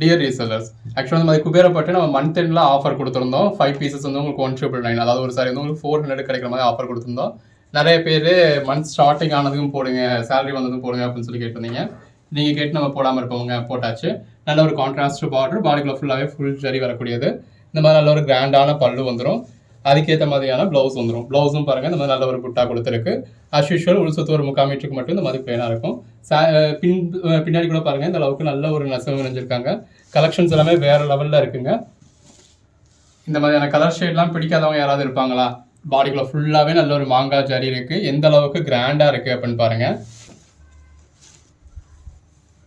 Dear resellers ஆக்சுவலாக வந்து மாதிரி குபேரப்பட்டு நம்ம மந்த் எண்டில் ஆஃபர் கொடுத்துருந்தோம். ஃபைவ் பீசஸ் வந்து உங்களுக்கு ஒன் ட்ரிபிள் நைன் அதாவது ஒரு சாரி வந்து உங்களுக்கு ஃபோர் ஹண்ட்ரட் கிடைக்கிற மாதிரி ஆஃபர் கொடுத்துருந்தோம். நிறைய பேர் மந்த் ஸ்டார்டிங் ஆனதுக்கும் போடுங்க சேலரி வந்ததும் போடுங்க அப்படின்னு சொல்லி கேட்டிருந்தீங்க. நீங்கள் கேட்டு நம்ம போடாமல் இருப்போங்க போட்டாச்சு. நல்ல ஒரு கான்ட்ராஸ்ட் பார்டர் பாடிக்குள்ள ஃபுல்லாகவே ஃபுல் ஜரி வரக்கூடியது. இந்த மாதிரி நல்ல ஒரு கிராண்டான பல்லு வந்துடும் அதுக்கேற்ற மாதிரியான ப்ளவுஸ் வந்துடும் ப்ளவுஸும் பாருங்கள் இந்த மாதிரி நல்ல ஒரு புட்டா கொடுத்துருக்கு. அஸ் யூஷுவல் உள் சுத்து ஒரு முக்கால் மீட்டருக்கு மட்டும் இந்த மாதிரி பிளேனாக இருக்கும். சா- பின் பின்னாடி கூட பாருங்கள் இந்த அளவுக்கு நல்ல ஒரு நெசவு நினைஞ்சிருக்காங்க கலெக்ஷன்ஸ் எல்லாமே வேறு லெவலில் இருக்குங்க. இந்த மாதிரியான கலர் ஷேட்லாம் பிடிக்காதவங்க யாராவது இருப்பாங்களா? பாடிக்குள்ள ஃபுல்லாகவே நல்ல ஒரு மாங்காய் ஜரி இருக்குது எந்த அளவுக்கு கிராண்டாக இருக்குது அப்படின்னு பாருங்கள்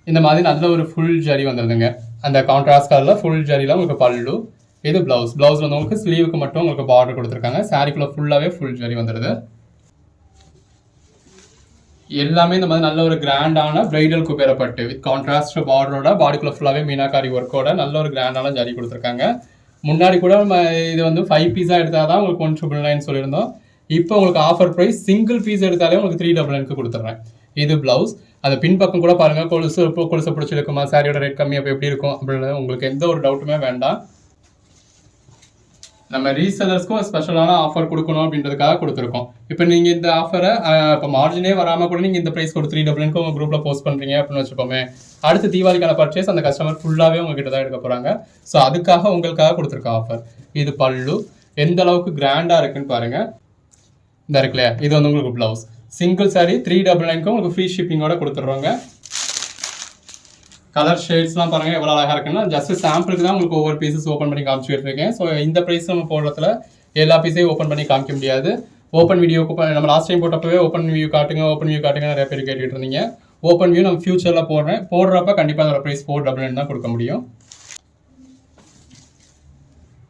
இந்த மாதிரி நல்ல ஒரு ஃபுல் ஜரி வந்துடுதுங்க அந்த கான்ட்ராஸ்ட் கலரில் ஃபுல் ஜரியில் உங்களுக்கு பல்லு. இது ப்ளவுஸ் ப்ளவுஸ் வந்து உங்களுக்கு ஸ்லீவுக்கு மட்டும் உங்களுக்கு பார்டர் கொடுத்துருக்காங்க. சாரிக்குள்ள ஃபுல்லாகவே ஃபுல் ஜரி வந்துடுது. எல்லாமே இந்த மாதிரி நல்ல ஒரு கிராண்டான பிரைடல் குபேரப்பட்டு வித் கான்ட்ராஸ்ட் பார்டரோட பாடிக்குள்ள ஃபுல்லாகவே மீனாக்காரி ஒர்க்கோட நல்ல ஒரு கிராண்டான ஜரி கொடுத்துருக்காங்க. முன்னாடி கூட நம்ம இது வந்து ஃபைவ் பீஸாக எடுத்தால் தான் உங்களுக்கு ஒன் ட்ரிபிள் நைன் சொல்லியிருந்தோம். இப்போ உங்களுக்கு ஆஃபர் ப்ரைஸ் சிங்கிள் பீஸ் எடுத்தாலே உங்களுக்கு த்ரீ டபுள் நைனுக்கு கொடுத்துட்றேன் இது ப்ளவுஸ் அந்த பின்பக்கம் கூட பாருங்கள் கொலுசு இப்போ கொலுசு பிடிச்சிருக்குமா? சாரியோட ரேட் கம்மி அப்போ எப்படி இருக்கும்? அப்படின்னு உங்களுக்கு எந்த ஒரு டவுட்டுமே வேண்டாம். நம்ம ரீசெலர்ஸ்க்கும் ஸ்பெஷலான ஆஃபர் கொடுக்கணும் அப்படின்றதுக்காக கொடுத்துருக்கோம். இப்போ நீங்கள் இந்த ஆஃபரை இப்போ மார்ஜினே வராமல் கூட நீங்கள் இந்த ப்ரைஸ் கொடுத்து த்ரீ டபுள்னுக்கு உங்கள் குரூப்பில் போஸ்ட் பண்ணுறீங்க அப்படின்னு வச்சுப்போமே அடுத்த தீபாவளிக்கான பர்ச்சேஸ் அந்த கஸ்டமர் ஃபுல்லாகவே உங்ககிட்ட தான் எடுக்க போகிறாங்க ஸோ அதுக்காக உங்களுக்காக கொடுத்துருக்க ஆஃபர் இது பல்லு. எந்த அளவுக்கு கிராண்டாக இருக்குன்னு பாருங்கள் இந்த இருக்குல்லையா இது வந்து உங்களுக்கு blouse single sari three double நைனுக்கு உங்களுக்கு ஃப்ரீ ஷிப்பிங்கோட கொடுத்துட்றோங்க. கலர் ஷேட்ஸ்லாம் பாருங்க எவ்வளோ அழகாக இருக்குன்னா ஜஸ்ட் சாம்பிளுக்கு தான் உங்களுக்கு ஒவ்வொரு பீசஸ் ஓப்பன் பண்ணி காமிச்சிட்டு இருக்கேன் ஸோ இந்த ப்ரைஸ் நம்ம போடுறதுல எல்லா பீஸையும் ஓப்பன் பண்ணி காமிக்க முடியாது. ஓப்பன் வீடியோக்கு நம்ம லாஸ்ட் டைம் போட்டப்பவே ஓப்பன் வியூ காட்டுங்க ஓப்பன் வியூ காட்டுங்க நிறைய பேர் கேட்டுட்டு இருந்தீங்க. ஓப்பன் வியூ நம்ம ஃபியூச்சரில் போடுறேன். போடுறப்ப கண்டிப்பாக அதோட ப்ரைஸ் ஃபோர் டபுள் நைன் தான் கொடுக்க முடியும்.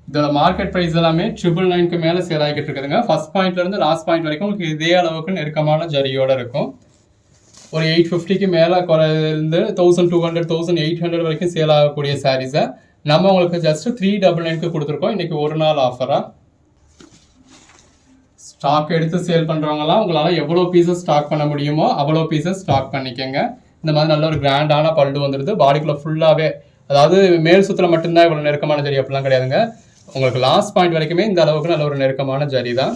இதோட மார்க்கெட் ப்ரைஸ் எல்லாமே ட்ரிபிள் நைனுக்கு மேலே சேல் ஆகிட்டு இருக்குதுங்க. ஃபஸ்ட் பாயிண்ட்லேருந்து லாஸ்ட் பாயிண்ட் வரைக்கும் உங்களுக்கு இதே அளவுக்கு நெருக்கமான ஜரியோட இருக்கும். ஒரு எயிட் ஃபிஃப்டிக்கு மேலே குறைந்து thousand two hundred thousand eight hundred வரைக்கும் சேல் ஆகக்கூடிய சாரீஸை நம்ம உங்களுக்கு ஜஸ்ட் த்ரீ டபுள் நைனுக்கு கொடுத்துருக்கோம். இன்றைக்கி ஒரு நாள் ஆஃபராக ஸ்டாக் எடுத்து சேல் பண்ணுறவங்களாம் உங்களால் எவ்வளோ பீசஸ் ஸ்டாக் பண்ண முடியுமோ அவ்வளோ பீசஸ் ஸ்டாக் பண்ணிக்கோங்க. இந்த மாதிரி நல்ல ஒரு கிராண்டான பல்லு வந்துடுது பாடிக்குள்ளே ஃபுல்லாகவே அதாவது மேல் சுற்றுல மட்டும்தான் இவ்வளோ நெருக்கமான ஜரி அப்படிலாம் கிடையாதுங்க. உங்களுக்கு லாஸ்ட் பாயிண்ட் வரைக்குமே இந்த அளவுக்கு நல்ல ஒரு நெருக்கமான ஜரி தான்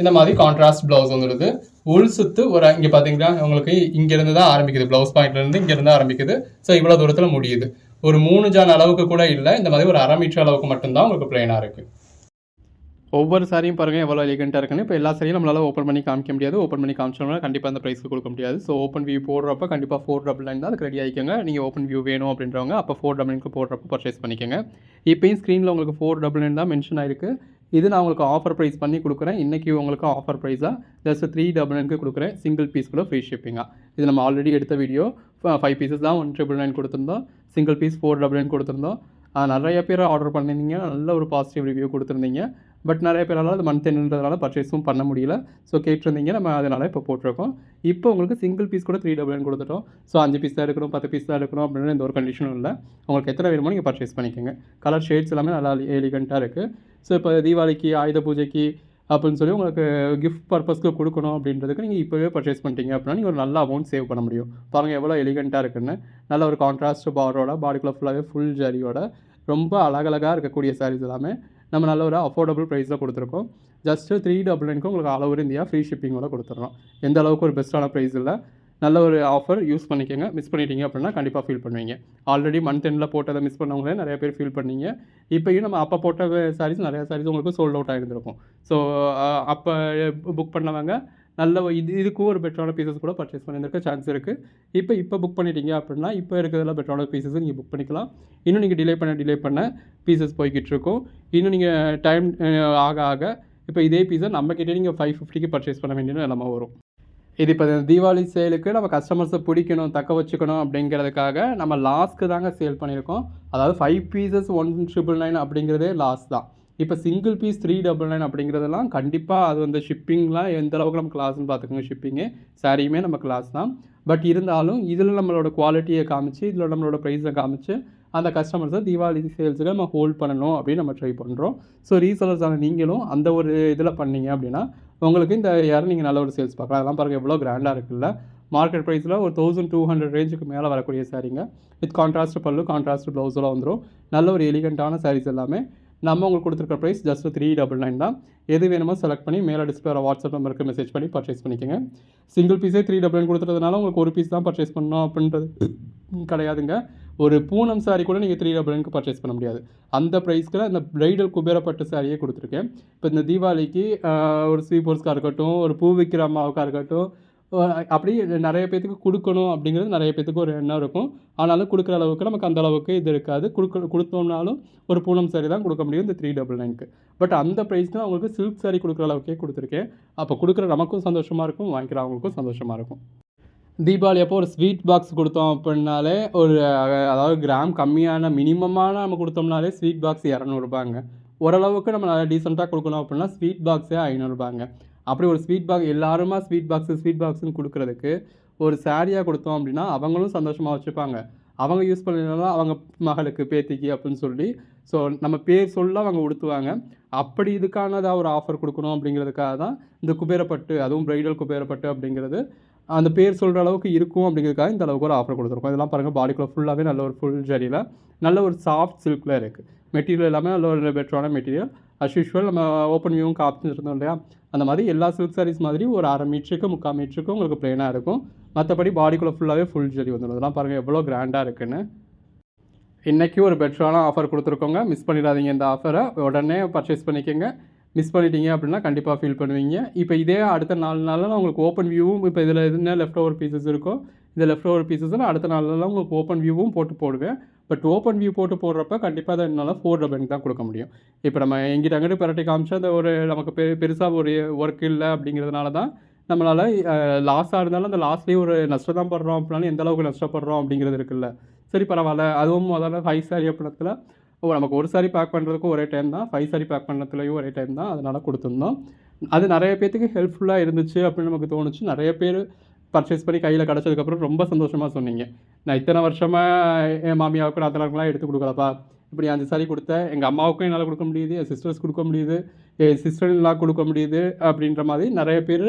இந்த மாதிரி கான்ட்ராஸ்ட் ப்ளவுஸ் வந்துடுது உள் சுத்து ஒரு இங்கே பார்த்தீங்கன்னா உங்களுக்கு இங்கேருந்து தான் ஆரம்பிக்குது ப்ளவுஸ் பாயிண்ட்லேருந்து இங்கேருந்து ஆரம்பிக்குது. ஸோ இவ்வளோ தூரத்தில் முடியுது. ஒரு மூணு ஜான் அளவுக்கு கூட இல்லை. இந்த மாதிரி ஒரு அரை மீட்டர் அளவுக்கு மட்டும்தான் உங்களுக்கு பிளைனாக இருக்குது ஒவ்வொரு சாரியும் பாருங்கள் எவ்வளோ எலிகண்ட்டாக இருக்குன்னு. இப்போ எல்லா சாரியும் நம்மளால் ஓப்பன் பண்ணி காமிக்க முடியாது. ஓப்பன் பண்ணி காமிச்சோம்னா கண்டிப்பாக அந்த ப்ரைஸ்க்கு கொடுக்க முடியாது. ஸோ ஓப்பன் வியூ போடுறப்ப கண்டிப்பாக ஃபோர் டபுள் நைன் தான் அதுக்கு ரெடி ஆகிக்கோங்க. நீங்கள் ஓப்பன் வியூ வேணும் அப்படின்றவங்க அப்போ ஃபோர் டபுள் நைனுக்கு போடுறப்ப பர்ச்சேஸ் பண்ணிக்கோங்க. இப்போயும் ஸ்க்ரீனில் உங்களுக்கு ஃபோர் டபுள் நைன் தான் மென்ஷன் ஆயிருக்கு. இது நான் உங்களுக்கு ஆஃபர் ப்ரைஸ் பண்ணி கொடுக்குறேன். இன்றைக்கி உங்களுக்கு ஆஃபர் ப்ரைஸாக ஜஸ்ட் த்ரீ டபுள் நைனுக்கு கொடுக்குறேன். சிங்கிள் பீஸ் கூட ஃப்ரீ ஷிப்பிங்காக இது நம்ம ஆல்ரெடி எடுத்த வீடியோ ஃபைவ் பீசஸ் தான் ஒன் ட்ரிபிள் நைன் கொடுத்துருந்தோம். Single piece four double nine கொடுத்துருந்தோம். நிறைய பேர் ஆர்டர் பண்ணியிருந்தீங்க. நல்ல ஒரு பாசிட்டிவ் ரிவ்யூ கொடுத்துருந்தீங்க. பட் நிறைய பேரால் அது மந்த் எண்ணுன்றதுனால பர்ச்சேஸும் பண்ண முடியல. ஸோ கேட்டிருந்தீங்க. நம்ம அதனால் இப்போ போட்டிருக்கோம். இப்போ உங்களுக்கு சிங்கிள் பீஸ் கூட த்ரீ டபுள் நைன் கொடுத்துட்டோம். ஸோ அஞ்சு பீஸ் தான் எடுக்கணும் பத்து பீஸ் தான் எடுக்கணும் அப்படின்னு எந்த ஒரு கண்டிஷனும் இல்லை. உங்களுக்கு எத்தனை வேணுமோ நீங்கள் பர்ச்சேஸ் பண்ணிக்கோங்க. கலர் ஷேட்ஸ் எல்லாமே நல்லா எலிகண்ட்டாக இருக்குது ஸோ இப்போ தீபாவளிக்கு ஆயுத பூஜைக்கு அப்படின்னு சொல்லி உங்களுக்கு கிஃப்ட் பர்பஸ்க்கு கொடுக்கணும் அப்படின்றதுக்கு நீங்கள் இப்போவே பர்ச்சேஸ் பண்ணிட்டீங்க அப்படின்னா நீங்கள் ஒரு நல்ல அமௌண்ட் சேவ் பண்ண முடியும். பாருங்கள் எவ்வளோ எலிகண்ட்டாக இருக்குன்னு. நல்ல ஒரு கான்ட்ராஸ்ட் பாரோட பாடிக்குள்ள ஃபுல்லாகவே ஃபுல் ஜரியோட ரொம்ப அழகழகாக இருக்கக்கூடிய சாரீஸ் எல்லாமே நம்ம நல்ல ஒரு அஃபோர்டபுள் ப்ரைஸில் கொடுத்துருக்கோம். ஜஸ்ட்டு த்ரீ டபுள் நைனுக்கு உங்களுக்கு ஆல் ஓவர் இந்தியா ஃப்ரீ ஷிப்பிங்கோட கொடுத்துட்றோம் எந்த அளவுக்கு ஒரு பெஸ்ட்டான ப்ரைஸ் இல்லை. நல்ல ஒரு ஆஃபர் யூஸ் பண்ணிக்கோங்க. மிஸ் பண்ணிட்டீங்க அப்படின்னா கண்டிப்பாக ஃபீல் பண்ணுவீங்க. ஆல்ரெடி மந்த் எண்டில் போட்டதை மிஸ் பண்ணவங்களே நிறைய பேர் ஃபீல் பண்ணீங்க. இப்போயும் நம்ம அப்போ போட்ட சாரீஸ் நிறைய சாரீஸ் உங்களுக்கு சோல்ட் அவுட் ஆகிருந்திருக்கும் ஸோ அப்போ புக் பண்ணவங்க நல்ல இது இதுக்கும் ஒரு பெட்டரான பீசஸ் கூட பர்ச்சேஸ் பண்ணியிருக்க சான்ஸ் இருக்குது இப்போ இப்போ புக் பண்ணிட்டீங்க அப்படின்னா இப்போ இருக்கிறதுல பெட்டரான பீசஸ் நீங்கள் புக் பண்ணிக்கலாம். இன்னும் நீங்கள் டிலே பண்ண டிலே பண்ண பீசஸ் போய்கிட்டு இருக்கும். இன்னும் நீங்கள் டைம் ஆக ஆக இப்போ இதே பீஸை நம்மக்கிட்டே நீங்கள் ஃபைவ் ஃபிஃப்டிக்கு பர்ச்சேஸ் பண்ண வேண்டிய நிலமை வரும். இது இப்போ இந்த தீபாவளி சேலுக்கு நம்ம கஸ்டமர்ஸை பிடிக்கணும் தக்க வச்சுக்கணும் அப்படிங்கிறதுக்காக நம்ம லாஸ்க்கு தாங்க சேல் பண்ணியிருக்கோம். அதாவது five pieces one triple nine அப்படிங்கிறதே லாஸ் தான். இப்போ single piece three double nine அப்படிங்கிறதெல்லாம் கண்டிப்பாக அது வந்து ஷிப்பிங்லாம் எந்த அளவுக்கு நம்ம கிளாஸ்னு பார்த்துக்கோங்க ஷிப்பிங்கு சாரியுமே நம்ம கிளாஸ் தான். பட் இருந்தாலும் இதில் நம்மளோட குவாலிட்டியை காமிச்சு இதில் நம்மளோட ப்ரைஸை காமிச்சு அந்த கஸ்டமர்ஸை தீபாவளி சேல்ஸுக்கு நம்ம ஹோல்ட் பண்ணணும் அப்படின்னு நம்ம ட்ரை பண்ணுறோம் ஸோ ரீசேலர்ஸான நீங்களும் அந்த ஒரு இதில் பண்ணீங்க அப்படின்னா உங்களுக்கு இந்த யாரும் நீங்கள் நல்ல ஒரு சேல்ஸ் பார்க்கலாம். அதெல்லாம் பாருங்கள் எவ்வளோ கிராண்டாக இருக்குல்ல. மார்க்கெட் ப்ரைஸில் ஒரு தௌசண்ட் டூ ஹண்ட்ரட் ரேஞ்சுக்கு மேலே வரக்கூடிய சாரீங்க வித் கான்ட்ராஸ்ட் பல்லு கான்ட்ராஸ்ட் ப்ளவுஸெல்லாம் வந்துடும் நல்ல ஒரு எலிகண்ட்டான சாரீஸ் எல்லாமே. நம்ம உங்களுக்கு கொடுத்துருக்க price just three double nine தான். எது வேணுமோ செலக்ட் பண்ணி மேலே டிஸ்பிளே வாட்ஸ்அப் நம்பருக்கு மெசேஜ் பண்ணி பர்ச்சேஸ் பண்ணிக்கோங்க. சிங்கிள் பீஸே த்ரீ டபுள் நைன் கொடுத்துறதுனால உங்களுக்கு ஒரு பீஸ் தான் பர்ச்சேஸ் பண்ணணும் அப்படின்றது. கிடையாதுங்க. ஒரு பூனம் சாரீ கூட நீங்கள் த்ரீ டபுள் பர்ச்சேஸ் பண்ண முடியாது. அந்த ப்ரைஸ்க்கில் இந்த பிரைடல் குபேரப்பட்டு சாரியே கொடுத்துருக்கேன். இப்போ இந்த தீபாவளிக்கு ஒரு ஒரு ஸ்வீப்பர்ஸ்க்காக இருக்கட்டும் ஒரு பூ விற்கிற அம்மாவுக்காக இருக்கட்டும் அப்படி நிறைய பேத்துக்கு கொடுக்கணும் அப்படிங்கிறது நிறைய பேத்துக்கு ஒரு எண்ணம் இருக்கும். ஆனாலும் கொடுக்குற அளவுக்கு நமக்கு அந்த அளவுக்கு இது இருக்காது. கொடுக்க கொடுத்தோம்னாலும் ஒரு பூனம் சாரி தான் கொடுக்க முடியும் இந்த த்ரீ டபுள் நைனுக்கு பட் அந்த ப்ரைஸ்க்கு அவங்களுக்கு சில்க் சாரி கொடுக்குற அளவுக்கே கொடுத்துருக்கேன். அப்போ கொடுக்குற நமக்கும் சந்தோஷமாக இருக்கும் வாங்கிக்கிறவங்களுக்கும் சந்தோஷமாக இருக்கும். தீபாவளி அப்போ ஒரு ஸ்வீட் பாக்ஸ் கொடுத்தோம் அப்படின்னாலே ஒரு அதாவது கிராம் கம்மியான மினிமமான நம்ம கொடுத்தோம்னாலே ஸ்வீட் பாக்ஸ் இரநூறுபாங்க. ஓரளவுக்கு நம்ம நல்லா டீசெண்டாக கொடுக்கணும் அப்படின்னா ஸ்வீட் பாக்ஸே ஐநூறுபாங்க. அப்படி ஒரு ஸ்வீட் பாக்ஸ் எல்லாருமா ஸ்வீட் பாக்ஸு ஸ்வீட் பாக்ஸுன்னு கொடுக்குறதுக்கு ஒரு சாரியாக கொடுத்தோம் அப்படின்னா அவங்களும் சந்தோஷமாக வச்சுப்பாங்க. அவங்க யூஸ் பண்ணலாம் அவங்க மகளுக்கு பேத்திக்கு அப்படின்னு சொல்லி ஸோ நம்ம பேர் சொல்ல அவங்க உடுத்துவாங்க. அப்படி இதுக்கானதாக ஒரு ஆஃபர் கொடுக்கணும் அப்படிங்கிறதுக்காக தான் இந்த குபேரப்பட்டு அதுவும் பிரைடல் குபேரப்பட்டு அப்படிங்கிறது அந்த பேர் சொல்கிற அளவுக்கு இருக்கும் அப்படிங்கிறதுக்காக இந்த அளவுக்கு ஒரு ஆஃபர் கொடுத்துருக்கோம். இதெல்லாம் பாருங்கள் பாடிக்குள்ளே ஃபுல்லாகவே நல்ல ஒரு ஃபுல் ஜரியில் நல்ல ஒரு சாஃப்ட் சில்கில் இருக்குது மெட்டீரியல் எல்லாமே நல்ல ஒரு பெட்டரான மெட்டீரியல் அஸ் யூஷுவல் நம்ம ஓப்பன் வியூவும் காப்பிச்சிருந்தோம் இல்லையா? அந்த மாதிரி எல்லா சில்க் சாரீஸ் மாதிரி ஒரு அரை மீட்டருக்கு முக்கால் மீட்டருக்கு உங்களுக்கு பிளெயினாக இருக்கும். மற்றபடி பாடிக்குள்ளே ஃபுல்லாகவே ஃபுல் ஜரி வந்துடும். இதெல்லாம் பாருங்கள் எவ்வளோ கிராண்டாக இருக்குன்னு. இன்றைக்கி ஒரு பெட்டரான ஆஃபர் கொடுத்துருக்கோங்க. மிஸ் பண்ணிடாதீங்க இந்த ஆஃபரை உடனே பர்ச்சேஸ் பண்ணிக்கோங்க. மிஸ் பண்ணிட்டீங்க அப்படின்னா கண்டிப்பாக ஃபீல் பண்ணுவீங்க. இப்போ இதே அடுத்த நாலு நாளில் உங்களுக்கு ஓப்பன் வியூவும் இப்போ இதில் என்ன லெஃப்ட் ஓவர் பீசஸ் இருக்கோ இந்த லெஃப்ட் ஓவர் பீசஸில் அடுத்த நாளில் உங்களுக்கு ஓப்பன் வியூவும் போட்டு போடுவேன். பட் ஓப்பன் வியூ போட்டு போடுறப்ப கண்டிப்பாக அதை என்னால் ஃபோர் டபுள் தான் கொடுக்க முடியும். இப்போ நம்ம எங்கிட்ட அங்கிட்டு பரட்டி காமிச்சா அந்த ஒரு நமக்கு பெ பெருசாக ஒரு ஒர்க் இல்லை அப்படிங்கிறதுனால தான் நம்மளால் லாஸாக இருந்தாலும் அந்த லாஸ்ட்லேயே ஒரு நஷ்டம் தான் படுறோம் அப்படின்னாலும் எந்த அளவுக்கு நஷ்டப்படுறோம் அப்படிங்கிறது இருக்குல்ல. சரி பரவாயில்ல. அதுவும் முதல்ல ஃபைவ் சாரி அப்படின்றதுல ஓ நமக்கு ஒரு சாரி பேக் பண்ணுறதுக்கும் ஒரே டைம் தான். ஃபைவ் சாரி பேக் பண்ணுறதுலையும் ஒரே டைம் தான். அதனால் கொடுத்துருந்தோம். அது நிறைய பேர்த்துக்கு ஹெல்ப்ஃபுல்லாக இருந்துச்சு அப்படின்னு நமக்கு தோணுச்சு. நிறைய பேர் பர்ச்சேஸ் பண்ணி கையில் கிடச்சதுக்கப்புறம் ரொம்ப சந்தோஷமாக சொன்னீங்க. நான் இத்தனை வருஷமாக என் மாமியாவுக்கு நாத்தனாருக்குலாம் எடுத்து கொடுக்கலப்பா. இப்படி அஞ்சு சாரி கொடுத்தேன் எங்கள் அம்மாவுக்கும் என்னால் கொடுக்க முடியுது என் சிஸ்டர்ஸ் கொடுக்க முடியுது என் சிஸ்டர்லாம் கொடுக்க முடியுது அப்படின்ற மாதிரி நிறைய பேர்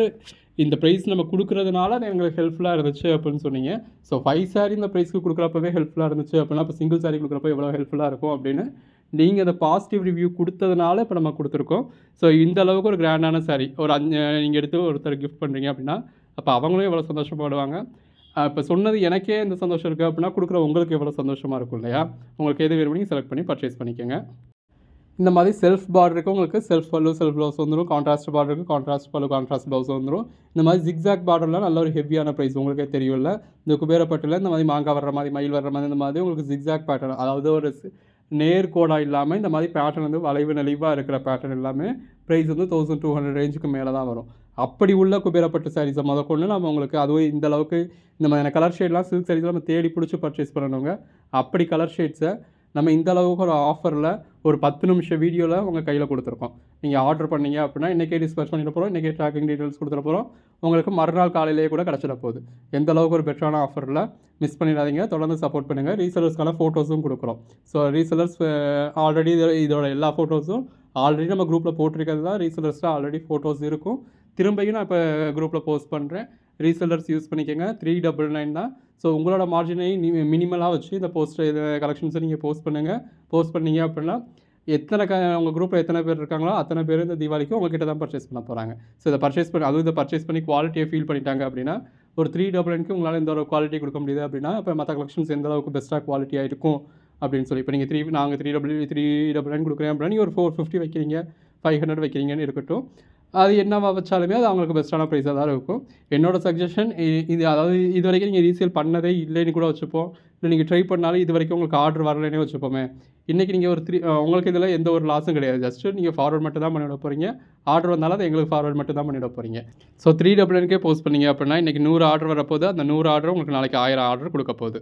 இந்த ப்ரைஸ் நம்ம கொடுக்குறதுனால அது எங்களுக்கு ஹெல்ப்ஃபுல்லாக இருந்துச்சு அப்படின்னு சொன்னீங்க. ஸோ ஃபைவ் சாரி இந்த ப்ரைஸ்க்கு கொடுக்குறப்பவே ஹெல்ப்ஃபுல்லாக இருந்துச்சு அப்படின்னா இப்போ சிங்கிள் சாரி கொடுக்குறப்ப எவ்வளோ ஹெல்ப்ஃபுல்லாக இருக்கும் அப்படின்னு நீங்கள் அந்த பாசிட்டிவ் ரிவ்யூ கொடுத்ததுனால இப்போ நம்ம கொடுத்துருக்கோம். ஸோ இந்த அளவுக்கு ஒரு கிராண்டான சாரி ஒரு அஞ்சு நீங்கள் எடுத்து ஒருத்தர் கிஃப்ட் பண்ணுறீங்க அப்படின்னா அப்போ அவங்களும் எவ்வளோ சந்தோஷப்படுவாங்க. இப்போ சொன்னது எனக்கே இந்த சந்தோஷம் இருக்குது அப்படின்னா கொடுக்குற உங்களுக்கு எவ்வளோ சந்தோஷமாக இருக்கும் இல்லையா? உங்களுக்கு எது வேணுமோ செலக்ட் பண்ணி பர்ச்சேஸ் பண்ணிக்கோங்க. இந்த மாதிரி செல்ஃப் பார்டருக்கு உங்களுக்கு செல்ஃப் பல்லு செல்ஃப் ப்ளவுஸ் வந்துடும் கான்ட்ராஸ்ட் பார்டருக்கு கான்ட்ராஸ்ட் பல்லு கான்ட்ராஸ்ட் ப்ளவுஸ் வந்துடும் இந்த மாதிரி ஜிக்ஸாக் பார்டர்லாம் நல்ல ஒரு ஹெவியான ப்ரைஸ் உங்களுக்கே தெரியும்ல. இந்த குபேரப்பட்டில் இந்த மாதிரி மாங்காய் வர்ற மாதிரி மயில் வர்ற மாதிரி இந்த மாதிரி உங்களுக்கு ஜிக்ஸாக் பேட்டர்ன் அதாவது ஒரு சி- நேர்கோடாக இல்லாமல் இந்த மாதிரி பேட்டர்ன் வந்து வளைவு நெளிவாக இருக்கிற பேட்டர்ன் எல்லாமே ப்ரைஸ் வந்து தௌசண்ட் டூ ஹண்ட்ரட் ரேஞ்சுக்கு மேலே தான் வரும். அப்படி உள்ள குபேரப்பட்டு சாரீஸை முத கொண்டு நம்ம உங்களுக்கு அதுவும் இந்த அளவுக்கு இந்த மாதிரியான கலர் ஷேட்லாம் சில்க் சாரீஸ் நம்ம தேடி பிடிச்சி பர்ச்சேஸ் பண்ணணுங்க. அப்படி கலர் ஷேட்ஸை நம்ம இந்த அளவுக்கு ஒரு ஆஃபரில் ஒரு பத்து நிமிஷம் வீடியோவில் உங்கள் கையில் கொடுத்துருக்கோம். நீங்கள் ஆர்டர் பண்ணீங்க அப்படின்னா இன்றைக்கே டிஸ்பேச் பண்ணிட போகிறோம் இன்றைக்கே ட்ராக்கிங் டீட்டெயில்ஸ் கொடுத்துட போகிறோம் உங்களுக்கு மறுநாள் காலையிலேயே கூட கிடச்சிட போகுது. எந்த அளவுக்கு ஒரு பெட்டரான ஆஃபரில் மிஸ் பண்ணிடாதீங்க. தொடர்ந்து சப்போர்ட் பண்ணுங்கள் ரீசெலர்ஸ்க்கான ஃபோட்டோஸும் கொடுக்குறோம். ஸோ ரீசெலர்ஸ் ஆல்ரெடி இதோட எல்லா ஃபோட்டோஸும் ஆல்ரெடி நம்ம குரூப்பில் போட்டிருக்கிறது தான் ரீசெலர்ஸில் ஆல்ரெடி ஃபோட்டோஸ் இருக்கும். திரும்பியும் நான் இப்போ குரூப்பில் போஸ்ட் பண்ணுறேன் ரீசெல்லர்ஸ் யூஸ் பண்ணிக்கோங்க. த்ரீ டபுள் நைன் தான். ஸோ உங்களோட மார்ஜினை மினிமலாக வச்சு இந்த போஸ்ட் இது கலெக்ஷன்ஸை நீங்கள் போஸ்ட் பண்ணுங்கள் போஸ்ட் பண்ணீங்க அப்படின்னா எத்தனை க உங்கள் குரூப்பில் எத்தனை பேர் இருக்காங்களோ அத்தனை பேர் இந்த தீபாவளிக்கு உங்ககிட்ட தான் பர்ச்சேஸ் பண்ண போகிறாங்க ஸோ இதை பர்ச்சேஸ் பண்ணி அதுவும் இதை பர்ச்சேஸ் பண்ணி குவாலிட்டியை ஃபீல் பண்ணிட்டாங்க அப்படின்னா ஒரு த்ரீ டபுள் நைனுக்கு உங்களால் இந்த ஒரு குவாலிட்டி கொடுக்க முடியுது அப்படின்னா இப்போ மற்ற கலெக்ஷன்ஸ் எந்த அளவுக்கு பெஸ்ட்டாக குவாலிட்டியாக இருக்கும் அப்படின்னு சொல்லி இப்போ நீங்கள் த்ரீ நாங்கள் three double three double nine கொடுக்குறேன் அப்படின்னா நீங்கள் ஒரு ஃபோர் ஃபிஃப்டி வைக்கிறீங்க ஃபைவ் ஹண்ட்ரட் வைக்கிறீங்கன்னு இருக்கட்டும். அது என்னவா வச்சாலுமே அது அவங்களுக்கு பெஸ்ட்டான ப்ரைஸாக தான் இருக்கும். என்னோட சஜஷன் இது அதாவது இது வரைக்கும் நீங்கள் ரீசேல் பண்ணதே இல்லைன்னு கூட வச்சுப்போம். இல்லை நீங்கள் ட்ரை பண்ணாலும் இது வரைக்கும் உங்களுக்கு ஆர்டர் வரலைன்னே வச்சுப்போமே. இன்றைக்கி நீங்கள் ஒரு த்ரீ உங்களுக்கு இதில் எந்த ஒரு லாஸும் கிடையாது. ஜஸ்ட்டு நீங்கள் ஃபார்வர்ட் மட்டும் தான் பண்ணிவிட போகிறீங்க ஆர்டர் வந்தாலும் அது எங்களுக்கு ஃபார்வர்ட் மட்டும் தான் பண்ணிவிட போகிறீங்க ஸோ த்ரீ டபுள் என்கே போஸ்ட் பண்ணீங்க அப்படின்னா இன்றைக்கி நூறு ஆர்டர் வரப்போகுது. அந்த நூறு ஆர்டர் உங்களுக்கு நாளைக்கு ஆயிரம் ஆர்டர் கொடுக்க போகுது.